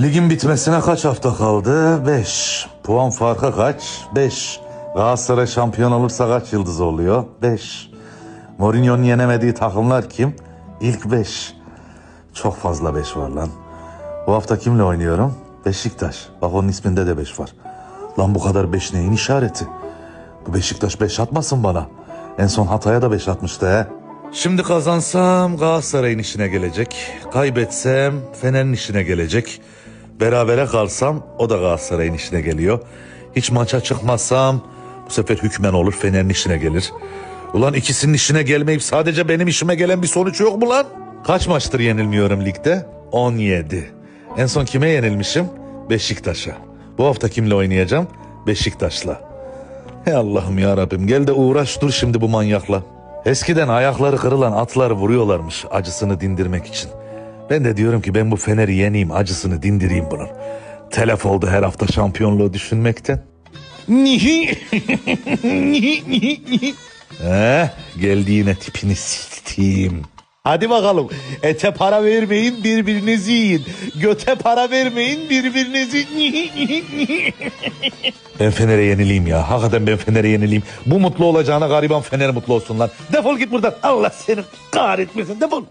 Ligin bitmesine kaç hafta kaldı? 5. Puan farkı kaç? 5. Galatasaray şampiyon olursa kaç yıldız oluyor? 5. Mourinho'nun yenemediği takımlar kim? İlk 5. Çok fazla 5 var lan. Bu hafta kimle oynuyorum? Beşiktaş. Bak onun isminde de 5 var. Lan bu kadar 5 neyin işareti? Bu Beşiktaş 5 atmasın bana. En son Hatay'a da 5 atmıştı he. Şimdi kazansam Galatasaray'ın işine gelecek. Kaybetsem Fener'in işine gelecek. Berabere kalsam o da Galatasaray'ın işine geliyor. Hiç maça çıkmazsam bu sefer hükmen olur Fener'in işine gelir. Ulan ikisinin işine gelmeyip sadece benim işime gelen bir sonuç yok mu lan? Kaç maçtır yenilmiyorum ligde? 17. En son kime yenilmişim? Beşiktaş'a. Bu hafta kimle oynayacağım? Beşiktaş'la. Hey Allah'ım ya Rabbim gel de uğraş dur şimdi bu manyakla. Eskiden ayakları kırılan atlar vuruyorlarmış acısını dindirmek için. Ben de diyorum ki ben bu Fener'i yeneyim acısını dindireyim bunun. Telef oldu her hafta şampiyonluğu düşünmekten. eh, geldi yine tipini siktiğim. Hadi bakalım ete para vermeyin birbirinizi yiyin. Göte para vermeyin birbirinizi Ben Fener'e yenileyim ya. Hakikaten ben Fener'e yenileyim. Bu mutlu olacağına gariban Fener mutlu olsun lan. Defol git buradan. Allah seni kahretmesin. Defol.